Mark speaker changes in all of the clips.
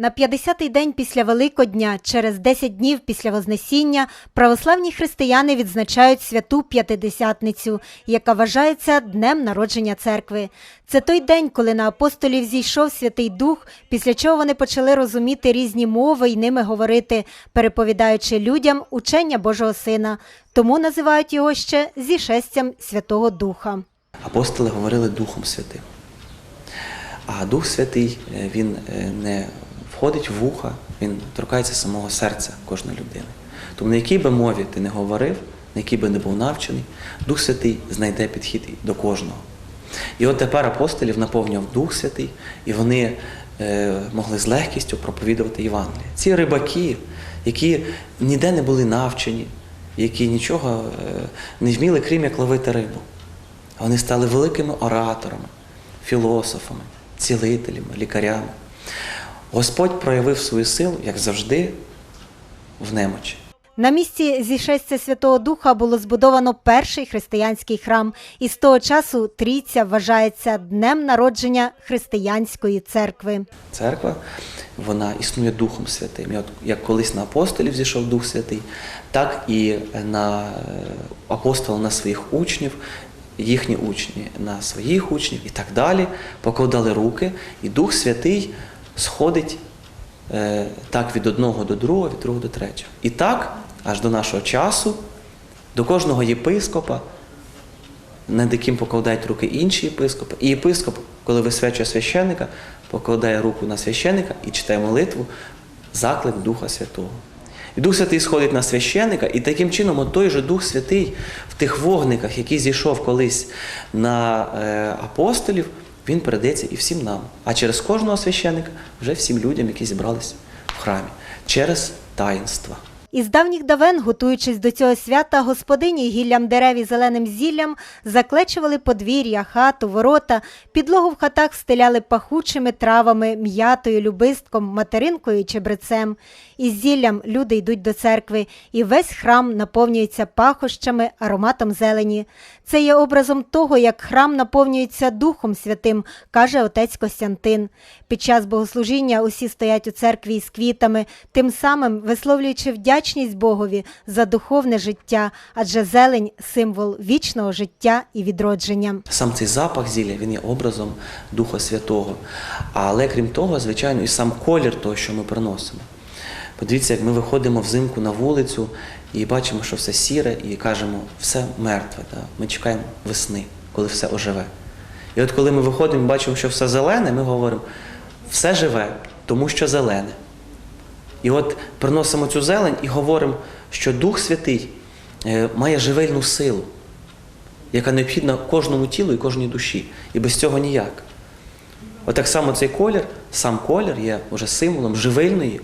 Speaker 1: На 50-й день після Великодня, через 10 днів після Вознесіння, православні християни відзначають святу П'ятидесятницю, яка вважається днем народження церкви. Це той день, коли на апостолів зійшов Святий Дух, після чого вони почали розуміти різні мови і ними говорити, переповідаючи людям учення Божого Сина. Тому називають його ще зішестям Святого Духа.
Speaker 2: Апостоли говорили Духом Святим. А Дух Святий е, він е, не входить в вуха, він торкається самого серця кожної людини. Тому на якій би мові ти не говорив, на якій би не був навчений, Дух Святий знайде підхід до кожного. І от тепер апостолів наповнював Дух Святий, і вони е, могли з легкістю проповідувати Євангеліє. Ці рибаки, які ніде не були навчені, які нічого е, не вміли, крім як ловити рибу. Вони стали великими ораторами, філософами, цілителями, лікарями. Господь проявив свою силу, як завжди, в немочі.
Speaker 1: На місці зішестя Святого Духа було збудовано перший християнський храм, і з того часу трійця вважається днем народження християнської церкви.
Speaker 2: Церква вона існує Духом Святим. Як колись на апостолів зійшов Дух Святий, так і на е, апостола на своїх учнів, їхні учні на своїх учнів і так далі, покладали руки, і Дух Святий сходить е, так від одного до другого, від другого до третього. І так, аж до нашого часу, до кожного єпископа, над яким покладають руки інші єпископи. І єпископ, коли висвячує священника, покладає руку на священика і читає молитву заклик Духа Святого. І Дух Святий сходить на священика, і таким чином от той же Дух Святий в тих вогниках, який зійшов колись на е, апостолів, він передається і всім нам. А через кожного священика вже всім людям, які зібрались в храмі, через таїнства.
Speaker 1: Із давніх давен, готуючись до цього свята, господині гіллям дерев і зеленим зіллям заклечували подвір'я, хату, ворота, підлогу в хатах стеляли пахучими травами, м'ятою, любистком, материнкою і чебрецем. Із зіллям люди йдуть до церкви, і весь храм наповнюється пахощами, ароматом зелені. Це є образом того, як храм наповнюється Духом Святим, каже отець Костянтин. Під час богослужіння усі стоять у церкві із квітами, тим самим висловлюючи вдячність Богові за духовне життя, адже зелень символ вічного життя і відродження.
Speaker 2: Сам цей запах зілля він є образом Духа Святого. Але крім того, звичайно, і сам колір того, що ми приносимо. Подивіться, як ми виходимо взимку на вулицю і бачимо, що все сіре, і кажемо, все мертве. Да? Ми чекаємо весни, коли все оживе. І от коли ми виходимо бачимо, що все зелене, ми говоримо, все живе, тому що зелене. І от приносимо цю зелень і говоримо, що Дух Святий е, має живельну силу яка необхідна кожному тілу і кожній душі. І без цього ніяк. От так само цей колір, сам колір є вже символом живильної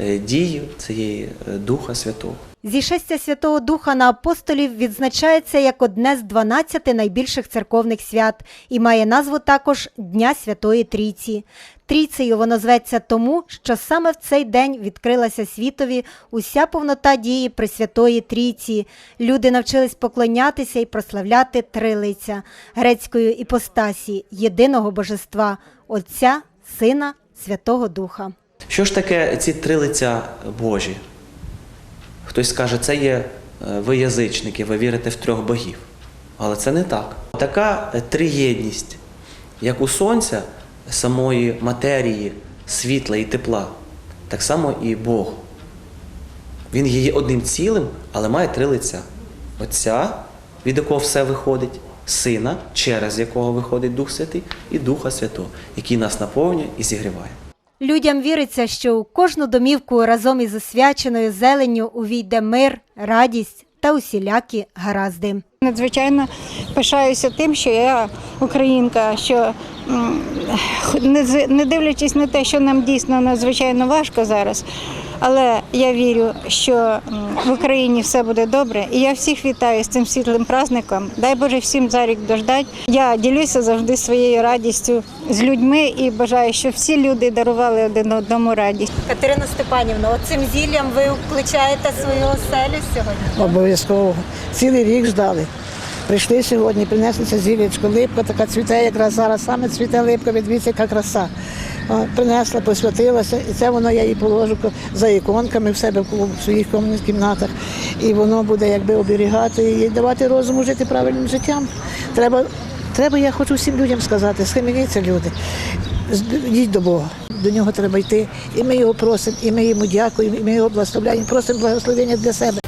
Speaker 2: е, дії цієї е, Духа Святого.
Speaker 1: Зішестя Святого Духа на апостолів відзначається як одне з 12 найбільших церковних свят і має назву також Дня Святої Трійці. Трійцею воно зветься тому, що саме в цей день відкрилася світові уся повнота дії Пресвятої Трійці. Люди навчились поклонятися і прославляти три лиця грецької іпостасі, єдиного божества Отця, Сина, Святого Духа.
Speaker 2: Що ж таке ці три лиця Божі? Хтось скаже, це є е, ви язичники, ви вірите в трьох богів. Але це не так. Така е, триєдність, як у сонця, самої матерії, світла і тепла, так само і Бог. Він є одним цілим, але має три лиця: Отця, від якого все виходить, Сина, через якого виходить Дух Святий, і Духа Святого, який нас наповнює і зігріває.
Speaker 1: Людям віриться, що у кожну домівку разом із освяченою зеленню увійде мир, радість та усілякі гаразди.
Speaker 3: Надзвичайно пишаюся тим, що я українка, що не дивлячись на те, що нам дійсно надзвичайно важко зараз, але я вірю, що в Україні все буде добре. І я всіх вітаю з цим світлим праздником. Дай Боже всім за рік дождать. Я ділюся завжди своєю радістю з людьми і бажаю, щоб всі люди дарували один одному радість.
Speaker 1: Катерина Степанівна, оцим зіллям ви включаєте свою оселю сьогодні?
Speaker 4: Обов'язково. Цілий рік ждали. Прийшли сьогодні, принесли це зілечко, липка така цвіте, якраз зараз саме цвіте липка, відвіться, яка краса. Принесла, посвятилася, і це воно я її положу за іконками в себе в своїх кімнатах. І воно буде якби оберігати і давати розуму жити правильним життям. Треба, треба, я хочу всім людям сказати, схаменіться люди. Йдіть до Бога. До нього треба йти. І ми його просимо, і ми йому дякуємо, і ми його благословляємо, просимо благословення для себе.